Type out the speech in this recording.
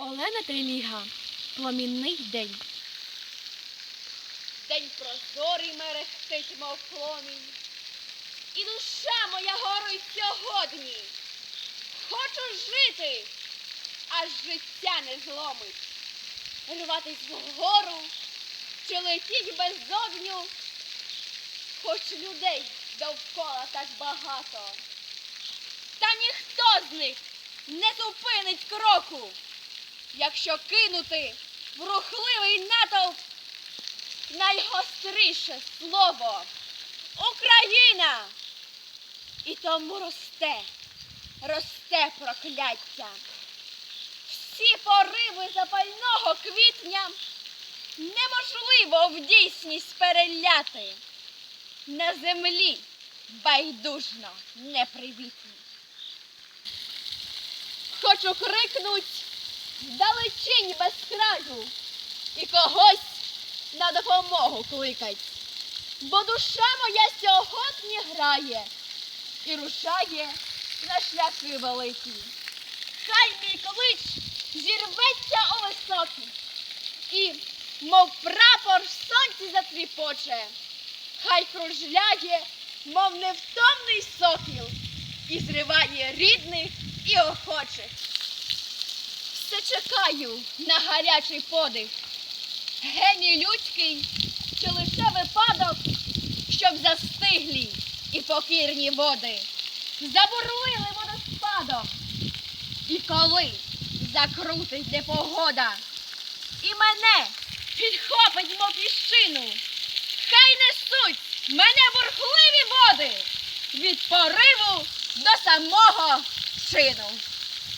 Олена Телеміга. Пломінний день. День прозорий мерехтить, мов пломінь. І душа моя горить сьогодні. Хочу жити, аж життя не зломить. Рватись вгору чи летіть без огню. Хоч людей довкола так багато. Та ніхто з них не зупинить кроку, якщо кинути в рухливий натовп найгостріше слово Україна. І тому росте, росте прокляття. Всі пориви запального квітня неможливо в дійсність переляти. На землі байдужно непривітні. Хочу крикнуть далечінь без краю і когось на допомогу кликать. Бо душа моя сьогодні грає і рушає на шляхи великі. Хай мій клич зірветься у високі, і, мов прапор в сонці затріпоче, хай кружляє, мов невтомний сокіл, і зриває рідних і охочих. Все чекаю на гарячий подих геній людський чи лише випадок, щоб застиглі і покірні води забурлили водоспадом. І коли закрутить непогода, і мене підхопить, мов піщину, хай несуть мене бурхливі води від пориву до самого чину.